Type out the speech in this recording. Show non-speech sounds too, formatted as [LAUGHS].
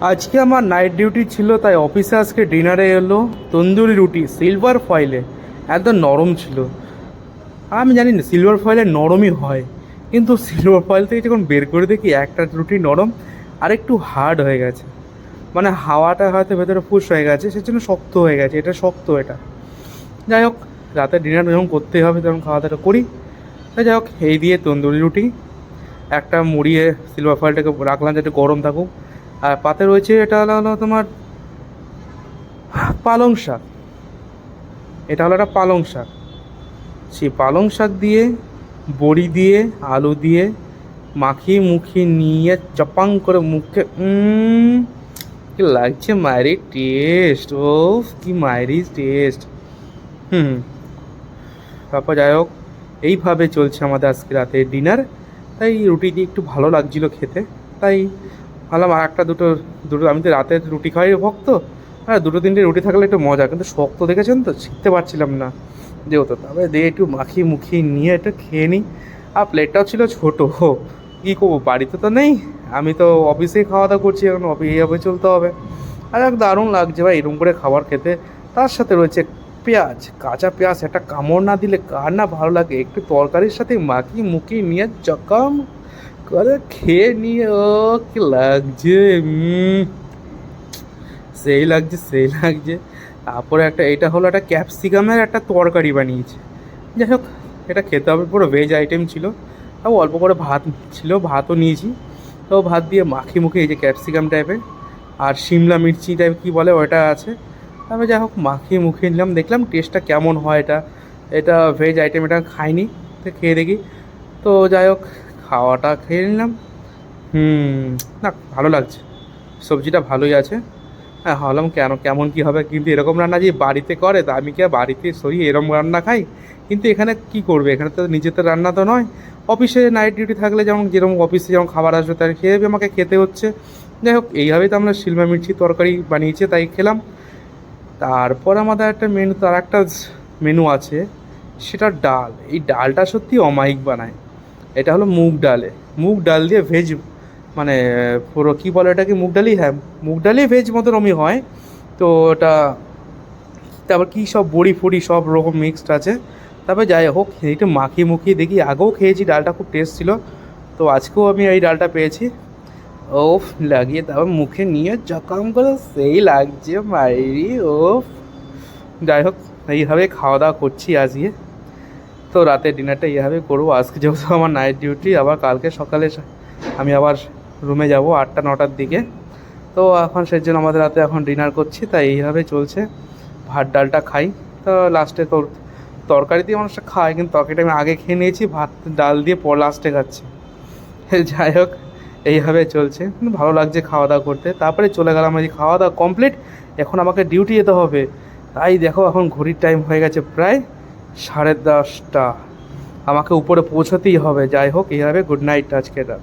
আজকে আমার night duty ছিল, তাই অফিসে আজকে ডিনারে এলো। তন্দুরি রুটি সিলভার ফয়েলে একদম নরম ছিল। আমি জানি না সিলভার ফয়েলে নরমই হয়। কিন্তু সিলভার ফয়েল থেকে যখন বের করে দেখি, একটা রুটি নরম, আর একটু হার্ড হয়ে গেছে। মানে হাওয়াটা হয়তো ভেতরে ফুস হয়ে গেছে, সেজন্য শক্ত হয়ে গেছে। এটা শক্ত এটা। যাই হোক, রাতে ডিনার যখন করতে হবে, তখন খাওয়া দাওয়াটা করি। তাই যাই হোক, এই দিয়ে তন্দুরি রুটি। একটা মুড়িয়ে সিলভার ফয়েলটাকে রাখলাম, যাতে গরম থাকুক। আর পাতে রয়েছে এটা হলো হলো তোমার পালং শাক। এটা হলো একটা পালং শাক। সেই পালং শাক দিয়ে, বড়ি দিয়ে, আলু দিয়ে মাখিয়ে মুখিয়ে নিয়ে চপাং করে মুখে কি লাগছে মায়েরি টেস্ট ও কি মায়েরি টেস্ট হুম, তারপর যাই হোক, এইভাবে চলছে আমাদের আজকে রাতে ডিনার তাই রুটি দিয়ে একটু ভালো লাগছিল খেতে। তাই ভাবলাম আর একটা দুটো দুটো, আমি তো রাতে রুটি খাওয়াই ভক্ত। হ্যাঁ দুটো, তিনটে রুটি থাকলে একটু মজা, কিন্তু শক্ত দেখেছেন তো? শিখতে পারছিলাম না। যেহেতু তবে দিয়ে একটু মাখিয়ে মুখিয়ে নিয়ে একটু খেয়ে নিই। আর প্লেটটাও ছিল ছোটো কী করব? বাড়িতে তো নেই। আমি তো অফিসেই খাওয়া দাওয়া করছি, এখন অফিস এইভাবে চলতে হবে। আর এক দারুণ লাগছে ভাই, এরকম করে খাবার খেতে। তার সাথে রয়েছে পেঁয়াজ, কাঁচা পেঁয়াজ, একটা কামড় না দিলে কার না ভালো লাগে? একটু তরকারির সাথে মাখিয়ে মুখিয়ে নিয়ে চকাম। করে খেয়ে নিয়ে, ও, কি লাগছে? সেই লাগছে সেই লাগছে। তারপরে একটা, এটা হলো একটা ক্যাপসিকামের একটা তরকারি বানিয়েছে। যাই হোক, এটা খেতে হবে, পুরো ভেজ আইটেম ছিল। তাও অল্প করে ভাত ছিল, ভাতও নিয়েছি। তো ভাত দিয়ে মাখি মুখে, এই যে ক্যাপসিকাম টাইপের আর শিমলা মির্চি টাইপ কী বলে ওটা আছে। তারপরে যাই হোক মাখিয়ে মুখে নিলাম, দেখলাম টেস্টটা কেমন হয় এটা। এটা ভেজ আইটেম এটা খাইনি, তো খেয়ে দেখি। তো যাই হোক খাওয়াটা খেয়ে নিলাম। হুম। না ভালো লাগছে। সবজিটা ভালোই আছে। হ্যাঁ ভাবলাম কেন কেমন কী হবে? কিন্তু এরকম রান্না যে বাড়িতে করে তা আমি কি আর বাড়িতে সরি এরকম রান্না খাই? কিন্তু এখানে কি করবে? এখানে তো নিজের তো রান্না তো নয়। অফিসে নাইট ডিউটি থাকলে যেমন যেরকম অফিসে যেমন খাবার আসবে তাই খেয়ে আমাকে খেতে হচ্ছে। যাই হোক এইভাবেই তো আমরা শিলমা মির্চি তরকারি বানিয়েছে তাই খেলাম। তারপর আমাদের একটা মেনু তার একটা মেনু আছে সেটা ডাল। এই ডালটা সত্যি অমায়িক বানায়। এটা হলো মুগ ডালে। মুগ ডাল দিয়ে ভেজ মানে পুরো কী বলে এটাকে মুগ ডালই হ্যাঁ মুগ ডালই ভেজ মতো রকমই হয়। তো ওটা, তারপর কী সব বড়ি ফড়ি সব রকম মিক্সড আছে। তারপরে যাই হোক, একটু মাখিয়ে মুখিয়ে দেখি। আগেও খেয়েছি, ডালটা খুব টেস্ট ছিল। তো আজকেও আমি এই ডালটা পেয়েছি। ও লাগিয়ে তারপর মুখে নিয়ে জকাম করে সেই লাগছে মাইরি ও যাই হোক, এইভাবে খাওয়া দাওয়া করছি আজকে। তো রাতের ডিনারটা এইভাবে করব। আজকে যেহেতু আমার নাইট ডিউটি আবার কালকে সকালে আমি আবার রুমে যাব আটটা, নটার দিকে। তো এখন সেই জন্য আমাদের রাতে এখন ডিনার করছি, তাই এইভাবে চলছে। ভাত, ডালটা খাই। তো লাস্টে তোর তরকারি দিয়ে মানুষটা খায়, কিন্তু তরকারিটা আমি আগে খেয়ে নিয়েছি, ভাত, ডাল দিয়ে পর লাস্টে খাচ্ছি। [LAUGHS] যাই হোক এইভাবে চলছে। ভালো লাগছে খাওয়া দাওয়া করতে। তারপরে চলে গেলাম এই খাওয়া দাওয়া কমপ্লিট এখন আমাকে ডিউটি যেতে হবে। তাই দেখো এখন ঘড়ির টাইম হয়ে গেছে প্রায় সাড়ে দশটা। আমাকে উপরে পৌঁছাতেই হবে। যাই হোক এইভাবে গুড নাইট আজকে রাত।